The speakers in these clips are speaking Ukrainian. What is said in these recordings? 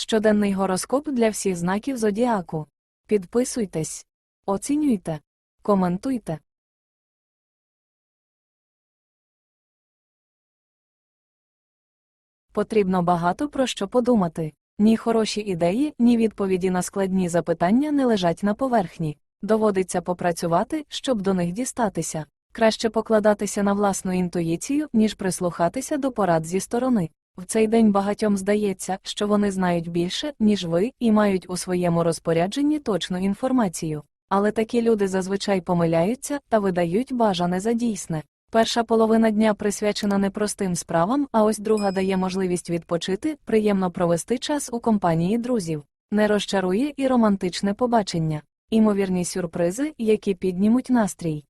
Щоденний гороскоп для всіх знаків зодіаку. Підписуйтесь, оцінюйте, коментуйте. Потрібно багато про що подумати. Ні хороші ідеї, ні відповіді на складні запитання не лежать на поверхні. Доводиться попрацювати, щоб до них дістатися. Краще покладатися на власну інтуїцію, ніж прислухатися до порад зі сторони. В цей день багатьом здається, що вони знають більше, ніж ви, і мають у своєму розпорядженні точну інформацію. Але такі люди зазвичай помиляються та видають бажане за дійсне. Перша половина дня присвячена непростим справам, а ось друга дає можливість відпочити, приємно провести час у компанії друзів. Не розчарує і романтичне побачення, імовірні сюрпризи, які піднімуть настрій.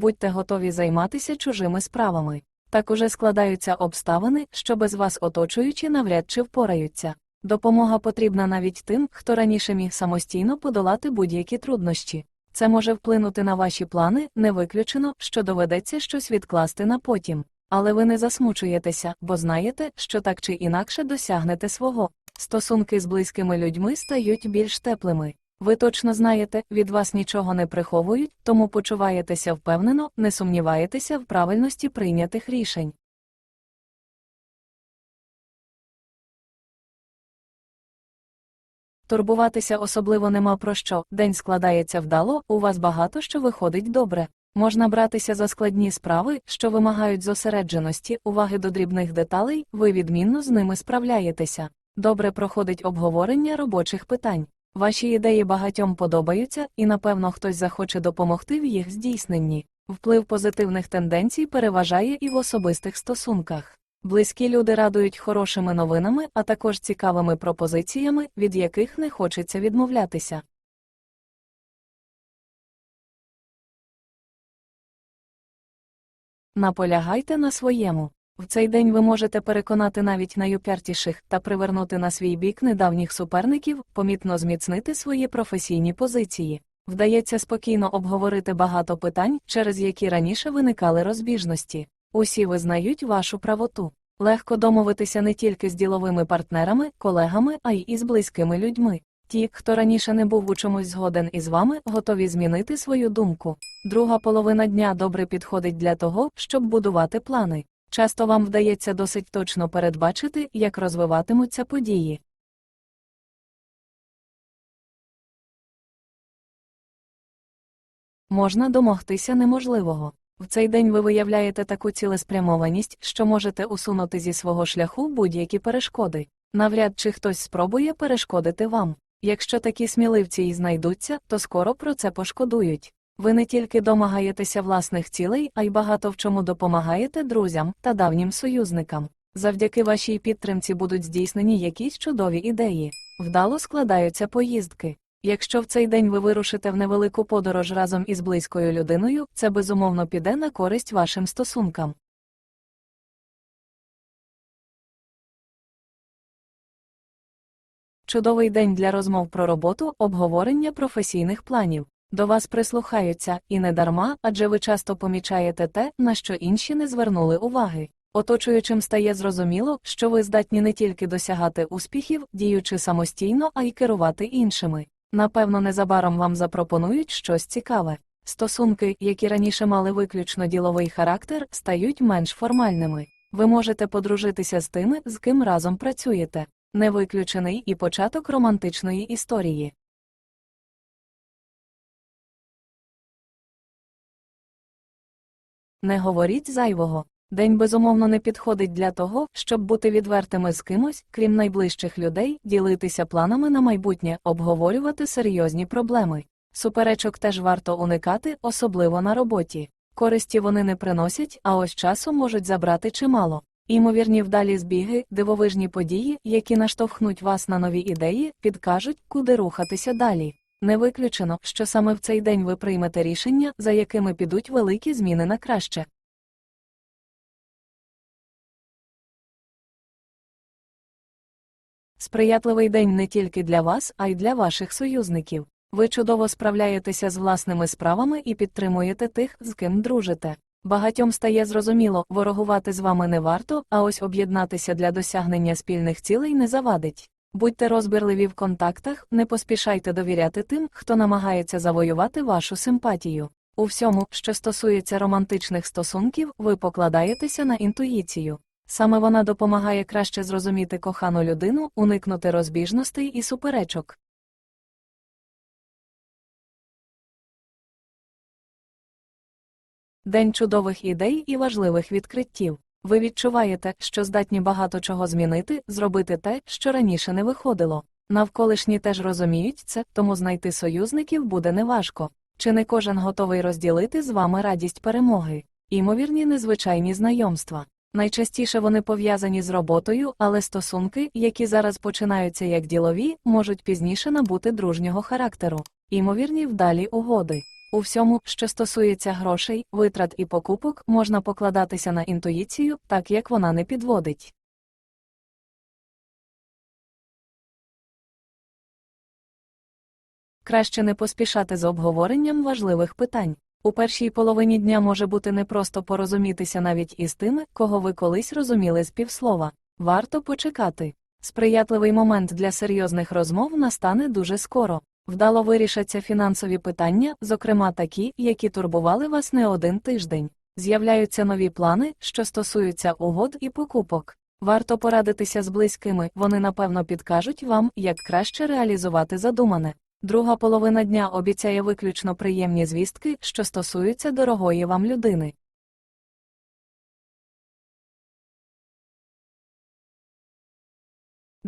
Будьте готові займатися чужими справами. Так уже складаються обставини, що без вас оточуючі навряд чи впораються. Допомога потрібна навіть тим, хто раніше міг самостійно подолати будь-які труднощі. Це може вплинути на ваші плани, не виключено, що доведеться щось відкласти на потім. Але ви не засмучуєтеся, бо знаєте, що так чи інакше досягнете свого. Стосунки з близькими людьми стають більш теплими. Ви точно знаєте, від вас нічого не приховують, тому почуваєтеся впевнено, не сумніваєтеся в правильності прийнятих рішень. Турбуватися особливо нема про що, день складається вдало, у вас багато що виходить добре. Можна братися за складні справи, що вимагають зосередженості, уваги до дрібних деталей, ви відмінно з ними справляєтеся. Добре проходить обговорення робочих питань. Ваші ідеї багатьом подобаються, і напевно хтось захоче допомогти в їх здійсненні. Вплив позитивних тенденцій переважає і в особистих стосунках. Близькі люди радують хорошими новинами, а також цікавими пропозиціями, від яких не хочеться відмовлятися. Наполягайте на своєму. В цей день ви можете переконати навіть найупертіших та привернути на свій бік недавніх суперників, помітно зміцнити свої професійні позиції. Вдається спокійно обговорити багато питань, через які раніше виникали розбіжності. Усі визнають вашу правоту. Легко домовитися не тільки з діловими партнерами, колегами, а й із близькими людьми. Ті, хто раніше не був у чомусь згоден із вами, готові змінити свою думку. Друга половина дня добре підходить для того, щоб будувати плани. Часто вам вдається досить точно передбачити, як розвиватимуться події. Можна домогтися неможливого. В цей день ви виявляєте таку цілеспрямованість, що можете усунути зі свого шляху будь-які перешкоди. Навряд чи хтось спробує перешкодити вам. Якщо такі сміливці і знайдуться, то скоро про це пошкодують. Ви не тільки домагаєтеся власних цілей, а й багато в чому допомагаєте друзям та давнім союзникам. Завдяки вашій підтримці будуть здійснені якісь чудові ідеї. Вдало складаються поїздки. Якщо в цей день ви вирушите в невелику подорож разом із близькою людиною, це безумовно піде на користь вашим стосункам. Чудовий день для розмов про роботу, обговорення професійних планів. До вас прислухаються, і не дарма, адже ви часто помічаєте те, на що інші не звернули уваги. Оточуючим стає зрозуміло, що ви здатні не тільки досягати успіхів, діючи самостійно, а й керувати іншими. Напевно, незабаром вам запропонують щось цікаве. Стосунки, які раніше мали виключно діловий характер, стають менш формальними. Ви можете подружитися з тими, з ким разом працюєте. Не виключений і початок романтичної історії. Не говоріть зайвого. День безумовно не підходить для того, щоб бути відвертими з кимось, крім найближчих людей, ділитися планами на майбутнє, обговорювати серйозні проблеми. Суперечок теж варто уникати, особливо на роботі. Користі вони не приносять, а ось часу можуть забрати чимало. Імовірні вдалі збіги, дивовижні події, які наштовхнуть вас на нові ідеї, підкажуть, куди рухатися далі. Не виключено, що саме в цей день ви приймете рішення, за якими підуть великі зміни на краще. Сприятливий день не тільки для вас, а й для ваших союзників. Ви чудово справляєтеся з власними справами і підтримуєте тих, з ким дружите. Багатьом стає зрозуміло, ворогувати з вами не варто, а ось об'єднатися для досягнення спільних цілей не завадить. Будьте розбірливі в контактах, не поспішайте довіряти тим, хто намагається завоювати вашу симпатію. У всьому, що стосується романтичних стосунків, ви покладаєтеся на інтуїцію. Саме вона допомагає краще зрозуміти кохану людину, уникнути розбіжностей і суперечок. День чудових ідей і важливих відкриттів. Ви відчуваєте, що здатні багато чого змінити, зробити те, що раніше не виходило. Навколишні теж розуміють це, тому знайти союзників буде неважко. Чи не кожен готовий розділити з вами радість перемоги? Імовірні незвичайні знайомства. Найчастіше вони пов'язані з роботою, але стосунки, які зараз починаються як ділові, можуть пізніше набути дружнього характеру. Імовірні вдалі угоди. У всьому, що стосується грошей, витрат і покупок, можна покладатися на інтуїцію, так як вона не підводить. Краще не поспішати з обговоренням важливих питань. У першій половині дня може бути непросто порозумітися навіть із тими, кого ви колись розуміли з півслова. Варто почекати. Сприятливий момент для серйозних розмов настане дуже скоро. Вдало вирішаться фінансові питання, зокрема такі, які турбували вас не один тиждень. З'являються нові плани, що стосуються угод і покупок. Варто порадитися з близькими, вони напевно підкажуть вам, як краще реалізувати задумане. Друга половина дня обіцяє виключно приємні звістки, що стосуються дорогої вам людини.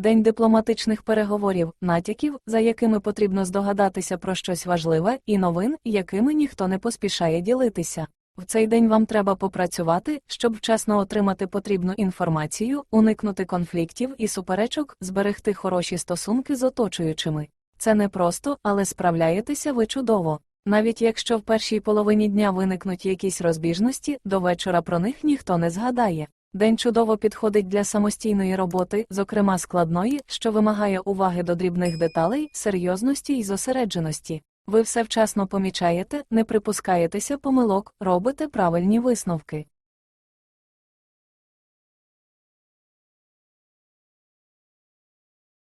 День дипломатичних переговорів, натяків, за якими потрібно здогадатися про щось важливе, і новин, якими ніхто не поспішає ділитися. В цей день вам треба попрацювати, щоб вчасно отримати потрібну інформацію, уникнути конфліктів і суперечок, зберегти хороші стосунки з оточуючими. Це не просто, але справляєтеся ви чудово. Навіть якщо в першій половині дня виникнуть якісь розбіжності, до вечора про них ніхто не згадає. День чудово підходить для самостійної роботи, зокрема складної, що вимагає уваги до дрібних деталей, серйозності і зосередженості. Ви все вчасно помічаєте, не припускаєтеся помилок, робите правильні висновки.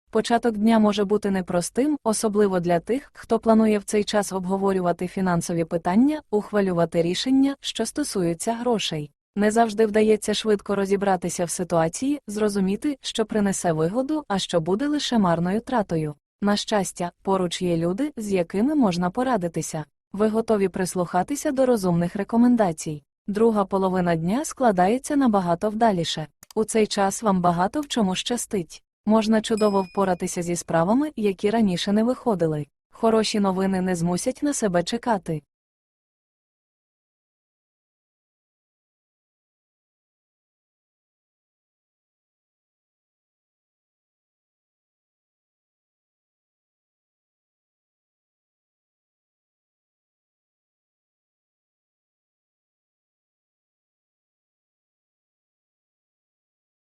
Початок дня може бути непростим, особливо для тих, хто планує в цей час обговорювати фінансові питання, ухвалювати рішення, що стосуються грошей. Не завжди вдається швидко розібратися в ситуації, зрозуміти, що принесе вигоду, а що буде лише марною тратою. На щастя, поруч є люди, з якими можна порадитися. Ви готові прислухатися до розумних рекомендацій. Друга половина дня складається набагато вдаліше. У цей час вам багато в чому щастить. Можна чудово впоратися зі справами, які раніше не виходили. Хороші новини не змусять на себе чекати.